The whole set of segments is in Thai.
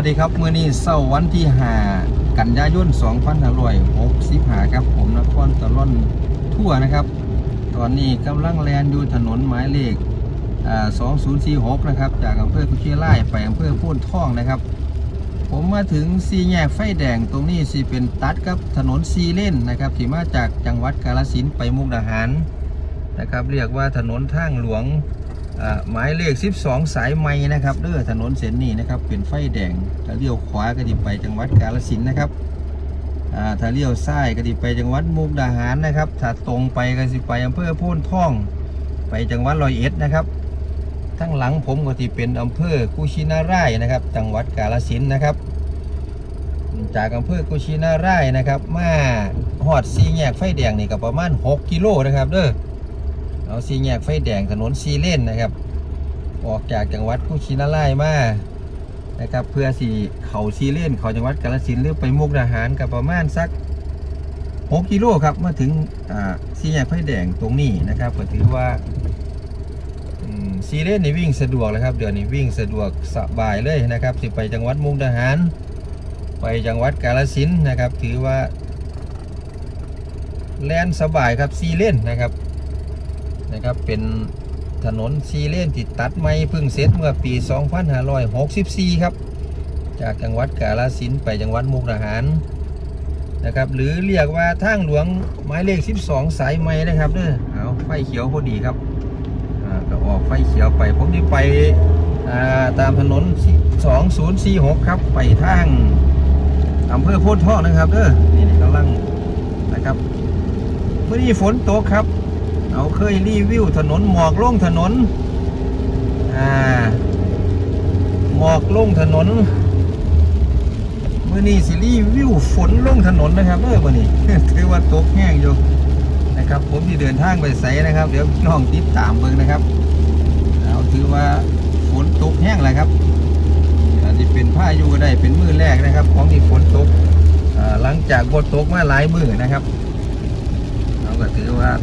วัสดีครับเมื้อนี้เช้าวันที่5กันยายน2565ครับ ผมนครตะล่อนทั่วนะครับ ตอนนี้กำลังแลนอยู่ถนนหมายเลขอ่า2046นะครับ จากอำเภอกุเชียไล่ไปอำเภอพ่นท่องนะครับ ผมมาถึงซีแยกไฟแดงตรงนี้สิเป็นตัดกับถนนซีเล่นนะครับ ที่มาจากจังหวัดกาฬสินธุ์ไปมุกดาหารนะครับ เรียกว่าถนนทางหลวง หมายเลข 12 สายไม้นะครับเด้อถนนเส้นนี้นะครับเป็นไฟแดงถ้าเลี้ยวขวาก็ดิไปจังหวัดกาฬสินธุ์นะครับถ้าเลี้ยวซ้ายก็ดิไปจังหวัดมุกดาหารนะครับถ้าตรงไปก็สิไปอำเภอโพ่นท่อง ไปจังหวัดร้อยเอ็ดนะครับทั้งหลังผมก็ที่เป็นอำเภอกุชินารายนะครับ จังหวัดกาฬสินธุ์นะครับ จากอำเภอกุชินารายนะครับ มาหอดซีแยกไฟแดงนี่ก็ประมาณ 6 กิโลนะครับเด้อ เอาซีแยกไฟแดงถนนซีเลนนะครับ ออกจากจังหวัดกุชินาร่มานะครับเพื่อสีเขาซีเลนเขาจังหวัดกาฬสินหรือไปมุกดาหารกับประมาณสัก6กิโลครับมาถึงอ่าซีแยกไฟแดงตรงนี้นะครับก็ถือว่าซีเลนนี่วิ่งสะดวกเลยครับเดี๋ยวนี้วิ่งสะดวกสบายเลยนะครับสิไปจังหวัดมุกดาหาร ไปจังหวัดกาฬสินนะครับ ถือว่าแลนสบายครับซีเลนนะครับ นะครับ เป็นถนนซีเลนที่ตัดใหม่เพิ่งเสร็จเมื่อปี 2564 ครับ จากจังหวัดกาฬสินธุ์ไปจังหวัดมุกดาหารนะครับ หรือเรียกว่าทางหลวงหมายเลข 12 สายใหม่นะครับเด้อเอาไฟเขียวพอดีครับอ่าก็ออกไฟเขียวไปผมที่ไปอ่าตามถนน 2046 ครับไปทางอำเภอโพธิ์ทองนะครับเด้อนี่กำลังนะครับเมื่อนี้ฝนตกครับ เราเคยรีวิวถนนหมอกลงถนน อ่า หมอกลงถนนเมื่อนี้สิรีวิวฝนลงถนนนะครับเออมื่อนี้ถือว่าตกแห้งอยู่นะครับ ผมที่เดินทางไปใสนะครับ เดี๋ยวน้องติดตามเบิ่งนะครับเอาถือว่าฝนตกแห้งแหละครับอาจจะเป็นพาอยุก็ได้เป็นมือแรกนะครับ ของที่ฝนตกหลังจากบดตกมาหลายมือนะครับเราก็ถือว่า อ่า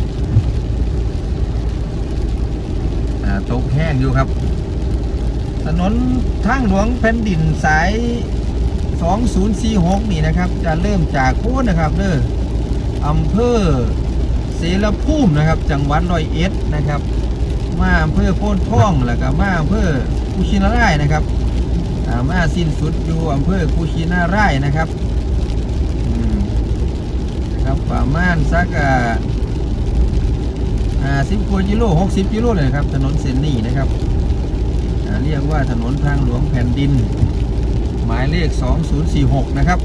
ตกแห้งอยู่ครับ ถนนทางหลวงแผ่นดินสาย 2046 นี่นะครับ จะเริ่มจากพูนนะครับเด้ออำเภอเสรภูมินะครับ จังหวัดร้อยเอ็ดนะครับ มาอำเภอโพนท่องแล้วก็มาอำเภอกุชินาร่ายนะครับมาสิ้นสุดอยู่อำเภอกุชินาร่ายนะครับอืมนะครับประมาณสักอ่า อ่าสิบกว่ากิโลหกสิบกิโลเลยครับ ถนนเส้นนี้นะครับ เรียกว่าถนนทางหลวงแผ่นดิน หมายเลข 2046 นะครับ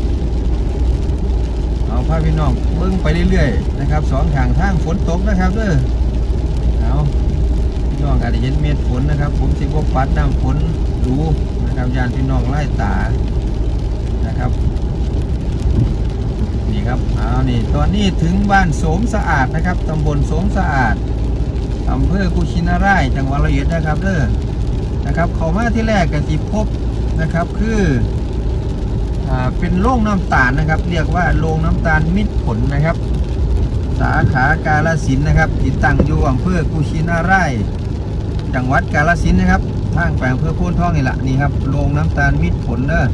เอาพาพี่น้องเบิ้งไปเรื่อยๆนะครับสองทางทางฝนตกนะครับเด้อเอาพี่น้องอาจจะเห็นเม็ดฝนนะครับ ผมสิบวปัดน้ำฝนดูนะครับยานพี่น้องไล่ตานะครับ นี่ครับเอานี่ตอนนี้ถึงบ้านโสมสะอาดนะครับตำบลโสมสะอาดอำเภอกุชินาร่ายจังหวัดระยองนะครับเด้อนะครับเขามาที่แรกกันที่พบนะครับคืออ่าเป็นโรงน้ำตาลนะครับ เรียกว่าโรงน้ำตาลมิตรผลนะครับ สาขากาลสินนะครับติดตั้งอยู่อำเภอกุชินาร่ายจังหวัดกาลสินนะครับทางแปลงอำเภอโพนท่องนี่แหละนี่ครับโรงน้ำตาลมิตรผลเด้อ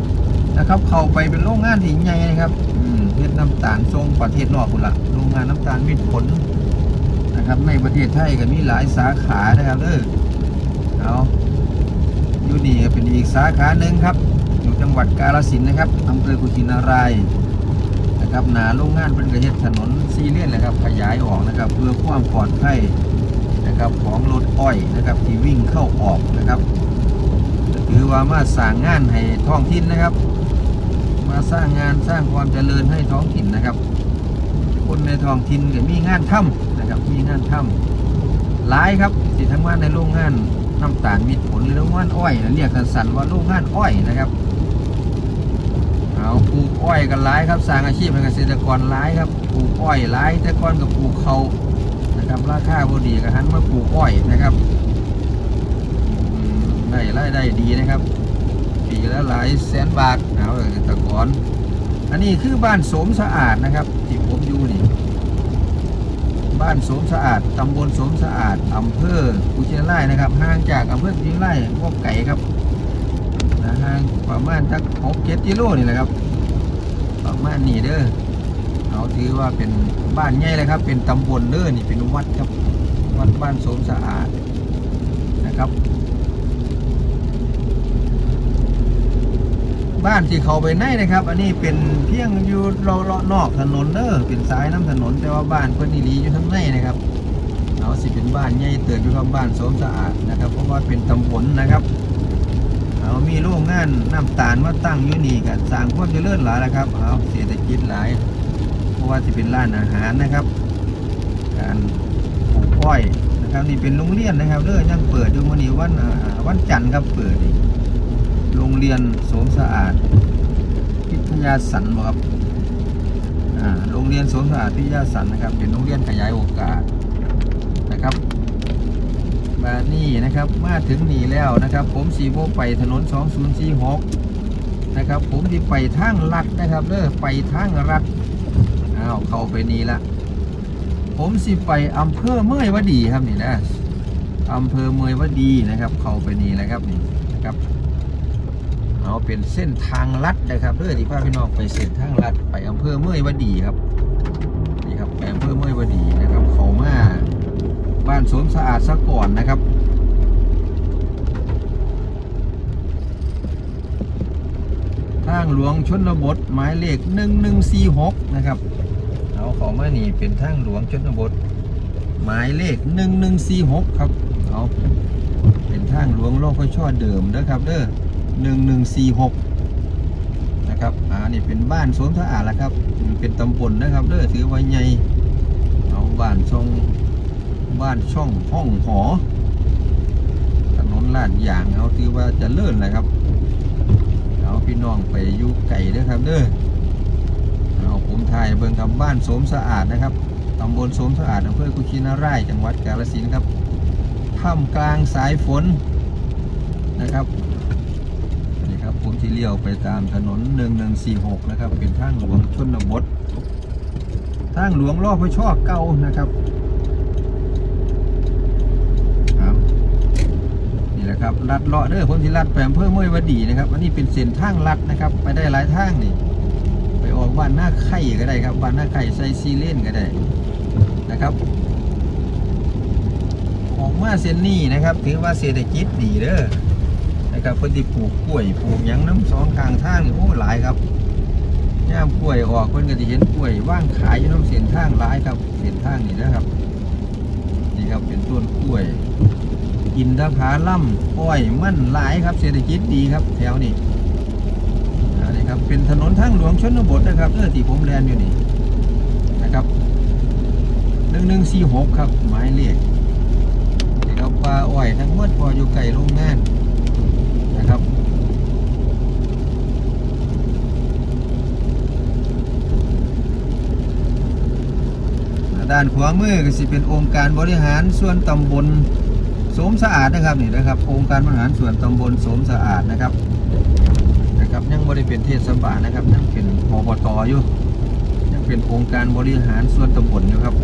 นะครับ เข้าไปเป็นโรงงานที่ใหญ่นะครับอืมเฮ็ดน้ำตาลทรงประเทศนอกคุณละโรงงานน้ำตาลมิตรผลนะครับ ในประเทศไทยก็มีหลายสาขานะครับเออเอาอยู่นี่ก็เป็นอีกสาขาหนึ่งครับ อยู่จังหวัดกาฬสินธุ์นะครับอำเภอกุชินารายณ์นะครับหนาโรงงานเป็นกระเฮ็ดถนนซีเลียนนะครับ ขยายออกนะครับ เพื่อความปลอดภัยนะครับของรถอ้อยนะครับที่วิ่งเข้าออกนะครับถือว่ามาสร้างงานให้ท้องถิ่นนะครับ มาสร้างงานสร้างความเจริญให้ท้องถิ่นนะครับ คนในท้องถิ่นก็มีงานทำนะครับ มีงานทำหลายครับที่ทำงานในโรงงานน้ำตาลมีผลหรือโรงงานอ้อยเรียกกันสันว่าโรงงานอ้อยนะครับเอาปลูกอ้อยกันหลายครับสร้างอาชีพให้เกษตรกรหลายครับปลูกอ้อยหลายแต่ก่อนกับปลูกเขานะครับราคาพอดีก็หันมาปลูกอ้อยนะครับได้รายได้ดีนะครับ ปีและหลายแสนบาทเอาเกษตรกรอันนี้คือบ้านโสมสะอาดนะครับ ที่ผมอยู่นี่ บ้านโสมสะอาดตำบลโสมสะอาดอำเภอกุชินารายนะครับห่างจากอำเภอกุชินารายพวกไก่ครับนะห่างประมาณจักหกเจ็ดกิโลนี่แหละครับ ประมาณนี้เด้อเอาถือว่าเป็นบ้านใหญ่เลยครับ เป็นตำบลเด้อนี่เป็นวัดครับวัดบ้านโสมสะอาดนะครับ บ้านที่เขาไปในนะครับ อันนี้เป็นเพียงอยู่เลาะนอกถนนเด้อเป็นสายน้ำถนนแต่ว่าบ้านเพิ่นนี่ลีอยู่ทั้งในนะครับเอาสิเป็นบ้านใหญ่เติบอยู่ครับบ้านสมสะอาดนะครับ เพราะว่าเป็นตำบลนะครับเอามีโรงงานน้ำตาลมาตั้งอยู่นี่กันสร้างความเจริญหลายแล้วครับเอาเศรษฐกิจหลาย เพราะว่าจะเป็นร้านอาหารนะครับ การปลูกอ้อยนะครับนี่เป็นโรงเรียนนะครับเด้อยังเปิดอยู่มื้อนี้วันอ่าวันจันทร์ครับเปิดนี่ โรงเรียนโสมสะอาด พิทยาสันครับโรงเรียนโสมสะอาดพิทยาสันนะครับ เป็นโรงเรียนขยายโอกาสนะครับมานี่นะครับมาถึงนี่แล้วนะครับ ผมสีโบไปถนน 2046นะครับ ผมที่ไปทางลัดนะครับเด้อไปทางรัดอ้าวเข้าไปนี่ละผมสิไปอำเภอเมยวดีครับนี่นะอำเภอเมยวดีนะครับ เข้าไปนี่แหละครับนี่ เอาเป็นเส้นทางลัดนะครับเด้อที่พาพี่น้องไปเส้นทางลัดไปอำเภอเมื่อยวดีครับนี่ครับไปอำเภอเมื่อยวดีนะครับ เขามาบ้านสวมสะอาดซะก่อนนะครับทางหลวงชนบทหมายเลข 1146 นะครับเอาเของมานี่เป็นทางหลวงชนบทหมายเลข 1146 ครับเอาเป็นทางหลวงโลกช่อเดิมเด้อครับเด้อ 1146นะครับอ่านี่เป็นบ้านสวมสะอาดแล้วครับ เป็นตำบลนะครับเด้อถือว่าใหญ่เอาบ้านทรงบ้านช่องห้องหอถนนลาดยางเอาถือว่าจะเลื่อนเลยครับเอาพี่น้องไปอยู่ไก่เด้อครับเด้อเอาผมถ่ายเบิ่งครับบ้านโสมสะอาดนะครับตำบลโสมสะอาดอำเภอกุชินารายจังหวัดกาฬสินธุ์ครับท่ามกลางสายฝนนะครับ ผมที่เลี้ยวไปตามถนน 1146 นะครับ เป็นทางหลวงชนบท ทางหลวงรอพชอเก่านะครับครับนี่แหละครับลัดเลาะเด้อผมที่ลัดไปอำเภอเมยวดีนะครับ อันนี้เป็นเส้นทางลัดนะครับ ไปได้หลายทางนี่ ไปออกบ้านหน้าไข่ก็ได้ครับ บ้านหน้าไข่ไซซีเลนก็ได้นะครับออกมาเส้นนี้นะครับ ถือว่าเศรษฐกิจดีเด้อ นะครับเพิ่นที่ปลูกกล้วยปลูกหยังน้ำสองข้างทางนี่โอ้หลายครับย่ามกล้วยออกเพิ่นก็จะเห็นกล้วยว่างขายอยู่น้ำเส้นทางหลายครับเส้นทางนี่นะครับนี่ครับเป็นต้นกล้วย อินทผาล่ำอ้อยมั่นหลายครับเศรษฐกิจดีครับแถวนี้นนี้ครับเป็นถนนทางหลวงชนบทนะครับเออที่ผมแลนอยู่นี่นะครับหนึ่งหนึ่งสี่หกครับหมายเลขนี่ครับปลาอ้อยทั้งหมดพออยู่ไก่โรงงาน นะครับ ด้านขวามือก็สิเป็นองค์การบริหารส่วนตำบลสมสะอาดนะครับนี่นะครับ องค์การบริหารส่วนตำบลสมสะอาดนะครับนะครับยังบริเป็นเทศบาลนะครับยังเป็นอบตอยู่ยังเป็นองค์การบริหารส่วนตำบลอยู่ครับ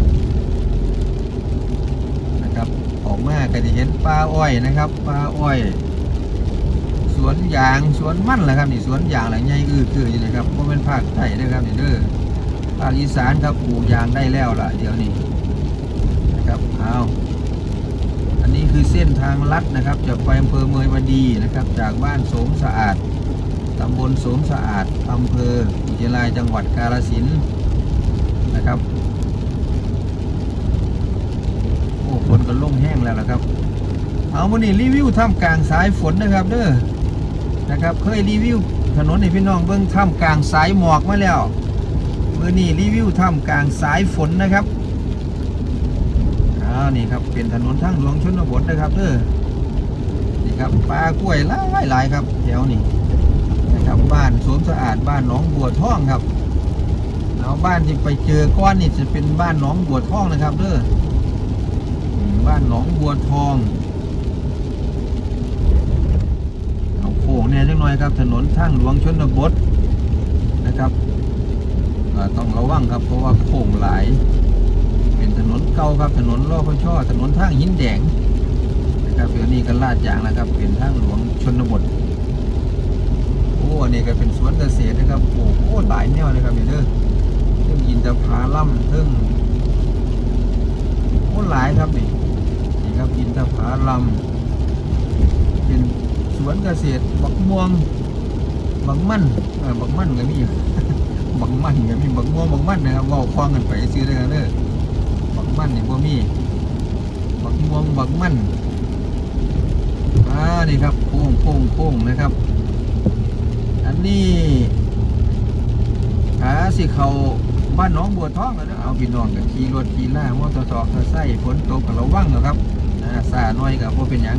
นะครับออกมาก็จะเห็นปลาอ้อยนะครับปลาอ้อย วนยางสวนมันแหละครับนี่สวนยางอะไรใหญ่อือคืออยู่นะครับเพราะเป็นภาคใต้นะครับนี่เด้อภาคอีสานครับปลูกยางได้แล้วล่ะ เดี๋ยวนี้นะครับเอาอันนี้คือเส้นทางลัดนะครับจากไปอำเภอเมยวดีนะครับ จากบ้านโสมสะอาดตำบลโสมสะอาดอำเภออุจรายจังหวัดกาฬสินธุ์นะครับโอ้ฝนก็ลงแห้งแล้วล่ะครับเอาวันนี้รีวิวท่ามกลางสายฝนนะครับเด้อ นะครับเคยรีวิว ถนนให้พี่น้องเบิ่งท่ามกลางสายหมอกมาแล้วมื่อนี้รีวิวท่ามกลางสายฝนนะครับอ้าวนี่ครับเป็นถนนทางหลวงชนบทนะครับเด้อนี่ครับปลากล้วยหลายหลายๆครับแถวนี้นะครับบ้านสวมสะอาดบ้านหนองบัวทองครับเอาบ้านที่ไปเจอก้อนนี่จะเป็นบ้านหนองบัวทองนะครับเด้ออบ้านหนองบัวทอง เอาโค้งเนี่ยจังหน่อยครับ ถนนทางหลวงชนบทนะครับต้องระวังครับเพราะว่าโค้งหลาย เป็นถนนเก่าครับถนนล่อพช่อถนนทางหินแดงนะครับเดี๋ยวนี้ก็ลาดยางแล้วครับ เป็นทางหลวงชนบทโอ้อันนี้ก็เป็นสวนเกษตรนะครับโอ้หลายแนวเลยครับนี่เด้อเรื่องอินทผลัมเรื่องโอ้หลายครับนี่นี่ครับอินทผลัมเป็น วนเกษตรบักม่วงบักมั่นเออบักมั่นก็มีบักมั่นก็มีบักม่วงบักมั่นนะครับว่าคว้างกันไปซื้อได้กันเด้อบักมั่นนี่บ่มีบักม่วงบักมั่นอ่านี่ครับโค้งโค้งโค้งนะครับ อันนี้ขาสิเขาบ้านน้องบัวทองกันนะเอาพี่น้องกับขี่รถขี่ล่ามอเตอร์ซค์ไซค์ฝนตกกับระวังนะครับอ่าซาน้อยกับพวกเป็นหยัง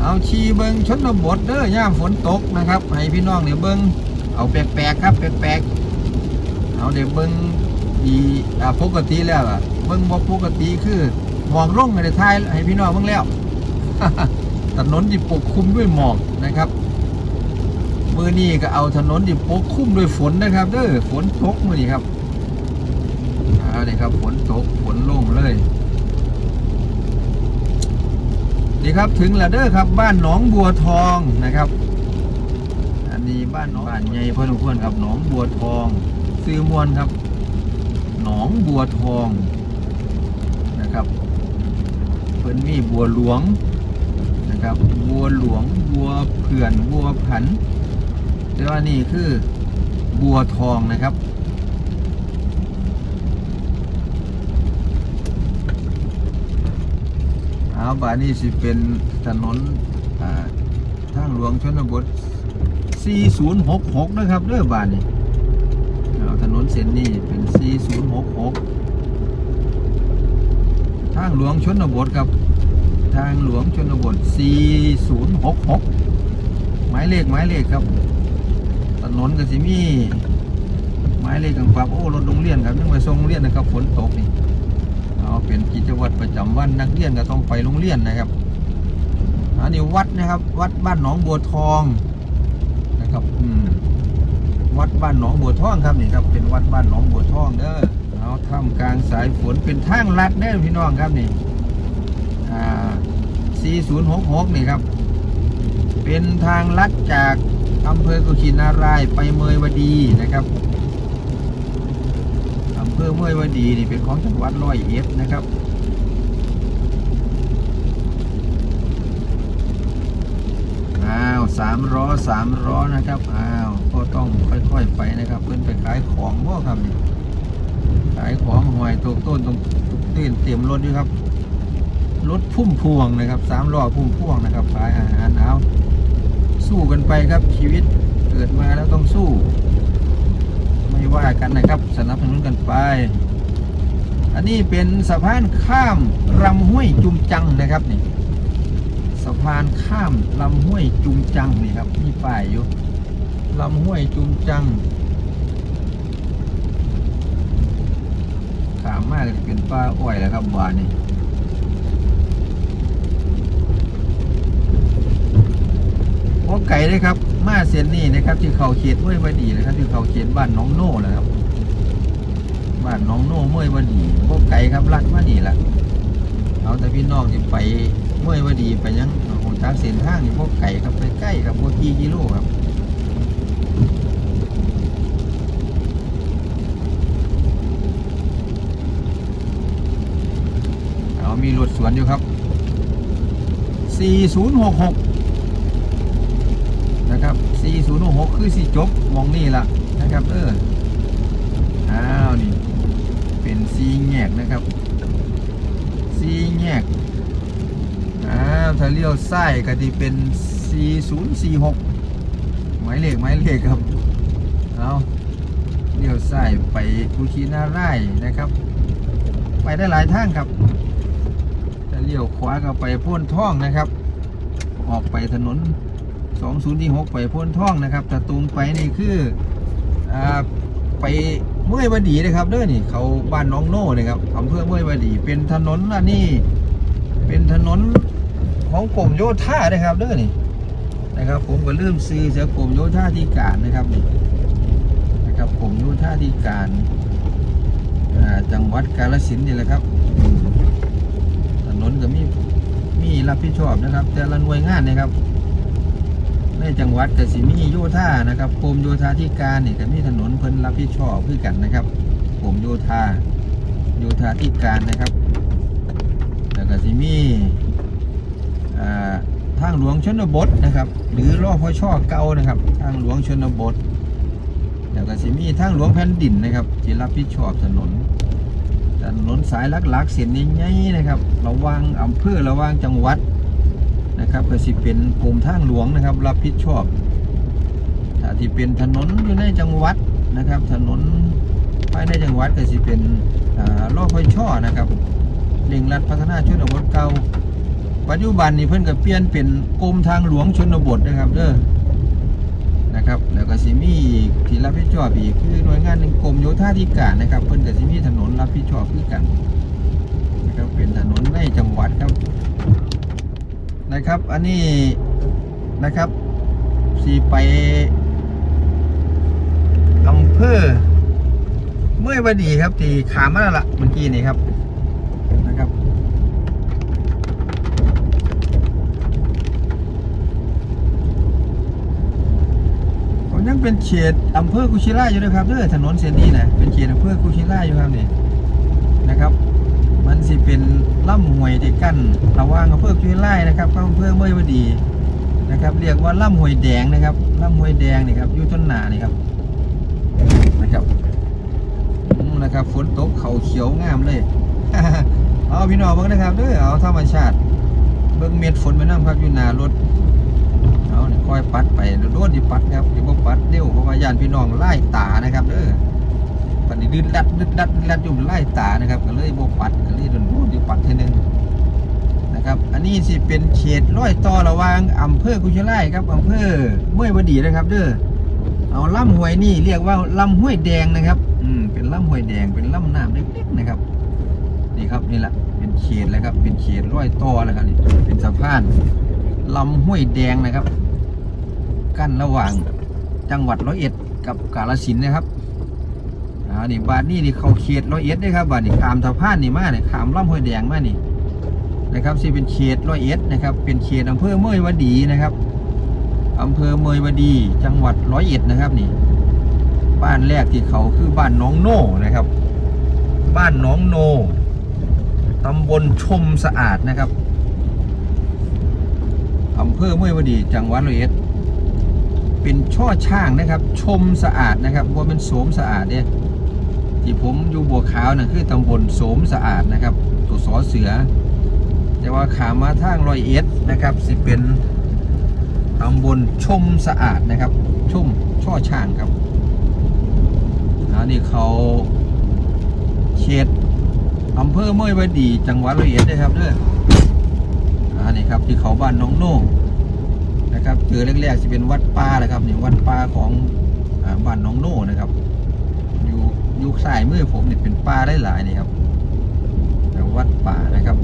เอาชีเบิงชนบทเด้อย่ามฝนตกนะครับให้พี่น้องเดี๋ยวเบิงเอาแปลกๆครับแปลกๆเอาเดี๋ยวเบิงดีอ่าปกติแล้วอะเบิงบ่ปกติคือหมอกลงในท้ายให้พี่น้องเบิงแล้วถนนที่ปกคลุมด้วยหมอกนะครับมือนี้ก็เอาถนนที่ปกคลุมด้วยฝนนะครับเด้อฝนตกมือนี้ครับเอาเลยครับฝนตกฝนลงเลย นี่ครับถึงแล้วเด้อครับ บ้านหนองบัวทองนะครับ อันนี้บ้านหนองบ้านใหญ่พอสมควรครับหนองบัวทองซื้อมวลครับ หนองบัวทองนะครับเพิ่นมีบัวหลวงนะครับ บัวหลวงบัวเผื่อนบัวผันแต่ว่านี่คือบัวทองนะครับ เอาบานี้สิเป็นถนนทางหลวงชนบท 4066 นะครับเด้อบานนี้เอาถนนเส้นนี้เป็น 4066 ทางหลวงชนบทครับ ทางหลวงชนบท 4066 หมายเลขหมายเลขครับ ถนนก็สิมี หมายเลขกางปรับโอ้รถโรงเรียนครับยังมาส่งโรงเรียนนะครับฝนตกนี่ เอาเป็นกิจวัตรประจำวันนักเรียนก็ต้องไปโรงเรียนนะครับ อันนี้วัดนะครับ วัดบ้านหนองบัวทองนะครับอืมวัดบ้านหนองบัวทองครับนี่ครับ เป็นวัดบ้านหนองบัวทองเด้อเอาท่ามกลางสายฝนเป็นทางลัดเด้อพี่น้องครับนี่อ่า4066นี่ครับ เป็นทางลัดจากอำเภอกุชินารายไปเมยวดีนะครับ ภอเมยวดีนี่เป็นของจังหวัดร้อยเอ็ดนะครับอ้าวสามล้อสามล้อนะครับอ้าวก็ต้องค่อยๆไปนะครับ เพื่อนไปขายของบ่ครับนี่ขายของหอยตกต้นตรงตื่นเตรียมรถอยู่ครับรถพุ่มพวงนะครับสามล้อพุ่มพวงนะครับขายอาหารเอาสู้กันไปครับชีวิตเกิดมาแล้วต้องสู้ ไม่ว่ากันนะครับสนับสนุนกันไป อันนี้เป็นสะพานข้ามลำห้วยจุมจังนะครับนี่สะพานข้ามลำห้วยจุมจังนี่ครับมีป้ายอยู่ลำห้วยจุมจังขามมากจะเป็นป้าอ้อยแล้วครับวานนี่โอ้ไก่เลยครับ มาเส้นนี้นะครับที่เขาเขตห้วยวดีนะครับที่เขาเขตบ้านน้องโน่นะครับ บ้านน้องโน่เมื่อยวดีพวกไก่ครับลัดมานี่แหละเอาแต่พี่น้องที่ไปเมื่อยวดีไปยังหนทางเส้นทางนี่พวกไก่ครับไปใกล้ครับพวกกี่กิโลครับเอามีรถสวนอยู่ครับ 4066 นะครับ 4066 คือสีจบมองนี่ละนะครับ เออ อ้าวนี่ เป็นซีแงกนะครับซีแงกอ้าวถ้าเลี้ยวซ้ายก็ที่เป็น 4046 หมายเลขหมายเลขครับ เอาเลี้ยวซ้ายไปกุชินาไร่นะครับ ไปได้หลายทางครับถ้าเลี้ยวขวาก็ไปพ้นท่องนะครับ ออกไปถนน 2026ไปพ้นท่องนะครับแต่ตรงไปนี่คืออ่าไปเมื่อยวดีนะครับเด้อนี่เขาบ้านน้องโน่นะครับอำเภอเมื่อยวดี เป็นถนนอันนี้เป็นถนนของกรมโยธานะครับเด้อนี่นะครับผมก็เริ่มซื้อเสียกรมโยธาธิการนะครับนี่นะครับกรมโยธาธิการจังหวัดกาฬสินธุ์นี่แหละครับถนนก็มีมีรับผิดชอบนะครับ แต่ละหน่วยงานนะครับ ในจังหวัดกสิมีโยธานะครับกรมโยธาธิการนี่ก็มีถนนเพิ่นรับผิดชอบคือกันนะครับกรมโยธาโยธาธิการนะครับแล้วก็สิมีทางหลวงชนบทนะครับ หรือรอพชเก่านะครับ ทางหลวงชนบทแล้วก็สิมีทางหลวงแผ่นดินนะครับที่รับผิดชอบถนนถนนสายหลักเส้นใหญ่ๆนะครับ ระว่างอำเภอระว่างจังหวัด นะครับก็สิเป็นกรมทางหลวงนะครับ รับผิดชอบถ้าที่เป็นถนนอยู่ในจังหวัดนะครับ ถนนภายในจังหวัดก็สิเป็นอ่ารอพชนะครับเร่งรัดพัฒนาชนบทเก่าปัจจุบันนี้เพิ่นก็เปลี่ยนเป็นกรมทางหลวงชนบทนะครับเด้อนะครับแล้วก็สิมีที่รับผิดชอบอีกคือหน่วยงานหนึ่งกรมโยธาธิการนะครับ เพิ่นก็สิมีถนนรับผิดชอบคือกันนะครับเป็นถนนในจังหวัดครับ นะครับ อันนี้นะครับสีไปอำเภอเมื่อยบดีครับที่ขามมาแล้วละเมื่อกี้นี่ครับนะครับผมยังเป็นเขตอำเภอกุชิล่าอยู่นะครับเด้อถนนเส้นนี้นะเป็นเขตอำเภอกุชิล่าอยู่ครับนี่นะครับ มันสิเป็นล่ำห้วยที่กั้นระว่างอำเภอกุชิล่นะครับกับอำเภอเมยวดีนะครับ เรียกว่าล่ำห้วยแดงนะครับล่ำห้วยแดงนี่ครับอยู่ต้นหนานี่ครับนะครับอืมนะครับฝนตกเขาเขียวงามเลยเอาพี่น้องเบิ่งนะครับเด้อเอาธรรมชาติ เบิ่งเม็ดฝนไปน้ำครับอยู่หนารถเอาเนี่ยค่อยปัดไปโดนที่ปัดครับที่บ่ปัดเร็วเพราะว่าญาติพี่น้องไล่ตานะครับเด้อ ปัดนี่ดืดดัดดืดดัดดัดอยู่ไล่ตานะครับก็เลยบ่ปัดก็เลยโดนโดนที่ปัดทีนึงนะครับ อันนี้สิเป็นเขตร้อยต่อระหว่างอำเภอกุชไลครับอำเภอเมื่อยวดีนะครับ เด้อเอาลำห้วยนี่เรียกว่าลำห้วยแดงนะครับอืมเป็นลำห้วยแดงเป็นลำน้ำเล็กๆนะครับนี่ครับนี่แหละเป็นเขตแล้วครับ เป็นเขตร้อยต่อแล้วครับนี่เป็นสะพานลำห้วยแดงนะครับ กั้นระหว่างจังหวัดร้อยเอ็ดกับกาฬสินนะครับ อ่านี่บาทนี่นี่เขาเขตร้อยเอ็ดได้ครับบาทนี่ขามสะพานนี่มาเนี่ยขามลำห้วยแดงมานี่นะครับที่เป็นเขตร้อยเอ็ดนะครับ เป็นเขตอำเภอเมยวดีนะครับอำเภอเมยวดีจังหวัดร้อยเอ็ดนะครับนี่ บ้านแรกที่เขาคือบ้านน้องโน่นะครับ บ้านน้องโนตำบลชมสะอาดนะครับอำเภอเมยวดีจังหวัดร้อยเอ็ดเป็นช่อช่างนะครับ ชมสะอาดนะครับว่าเป็นโสมสะอาดเนี่ย ที่ผมอยู่บัวขาวนะคือตำบลโสมสะอาดนะครับ ตัวสอเสือ แต่ว่าขามาทางรอยเอ็ดนะครับ สิเป็นตำบลชมสะอาดนะครับ ชมช่อช่างครับอันนี้เขาเขตอำเภอเมยวดีจังหวัดรอยเอ็ดนะครับเด้ออันนี้ครับที่เขาบ้านน้องโน่นะครับเจอแรกๆจะเป็นวัดป่าแหละครับนี่วัดป่าของอบ้านหน้องโน่นะครับ ยู่อยู่ซ้ายมือผมเนี่ยเป็นป่าได้หลายๆนี่ครับแต่วัดป่านะครับ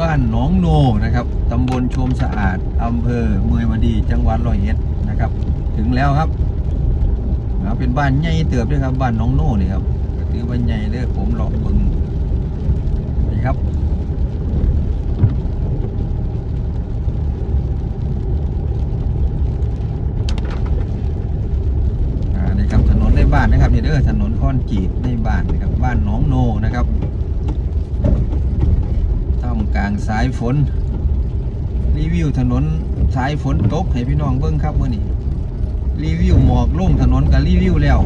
บ้านหนองโนนะครับ ตำบลชมสะอาด อำเภอเมยวดี จังหวัดร้อยเอ็ดนะครับ ถึงแล้วครับเอาเป็นบ้านใหญ่เติบด้วยครับ บ้านหน้องโนนี่ครับก็ถือว่าใหญ่เลยผมหลอกบิงนี่ครับ อ่านี่ครั บ้านนะครับนี่เด้อถนนคอนกรีตในบ้านนะครับบ้านหนองโนนะครับท่ามกลางสายฝน รีวิวถนนสายฝนตกให้พี่น้องเบิ้งครับเมื่อนี้รีวิวหมอกลงถนนกับรีวิวแล้ว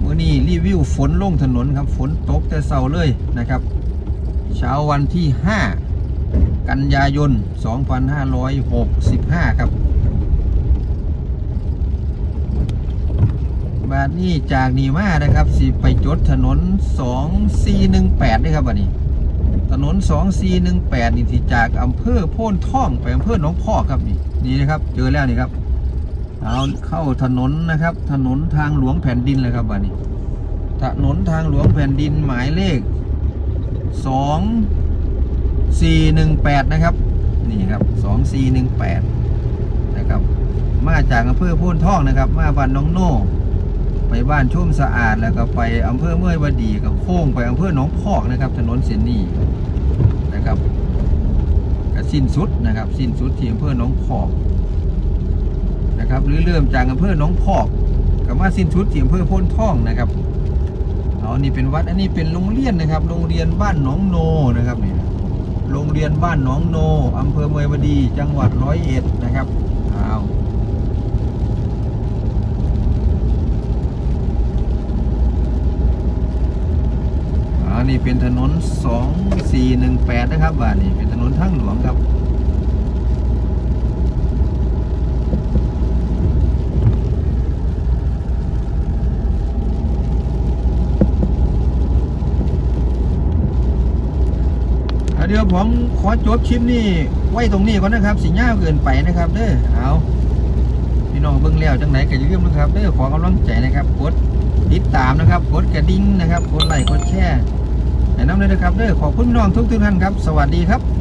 เมื่อนี้รีวิวฝนลงถนนครับฝนตกแต่เช้าเลยนะครับ เช้าวันที่ 5 กันยายน 2565 ครับ บาทนี้จากนีมานะครับสิไปจดถนน 2418ด้วยครับบัดนี้ ถนน 2418 นี่ที่จากอำเภอโพนท่องไปอำเภอหนองพอกครับนี่นี่นะครับ เจอแล้วนี่ครับเอาเข้าถนนนะครับ ถนนทางหลวงแผ่นดินเลยครับบัดนี้ ถนนทางหลวงแผ่นดินหมายเลข 2418 นะครับ นี่ครับ 2418 นะครับ มาจากอำเภอโพนท่องนะครับ มาบ้านน้องโน่ บ้านชุ่มสะอาดแล้วก็ไปอำเภอเมื่อยวดีกับโค้งไปอำเภอหนองพอกนะครับ ถนนเสนนีนะครับก็สิ้นสุดนะครับ สิ้นสุดที่อำเภอหนองพอกนะครับ หรือเริ่มจากอำเภอหนองพอกก็มาสิ้นสุดที่อำเภอพ้นท่องนะครับเอานี่เป็นวัดอันนี้เป็นโรงเรียนนะครับ โรงเรียนบ้านหนองโนนะครับนี่โรงเรียนบ้านหนองโนอำเภอเมยวดี จังหวัดร้อยเอ็ดนะครับเอาอั นนี้เป็นถนน 2418 นะครับบ้านนี้เป็นถนนทางหลวงครับเดี๋ยวผมขอจบคลิปนี้ไว้ตรงนี้ก่อนนะครับสิยาเกินไปนะครับเด้อเอาพี่น้องเบิ่งแล้วจังไหนก็อย่าลืมนะครับเด้อขอกำลังใจนะครับกดติดตามนะครับกดกระดิ่งนะครับกดไลค์กดแชร์ แนะนำเลยนะครับเด้อขอบคุณพี่น้องทุกทุกท่านครับ สวัสดีครับ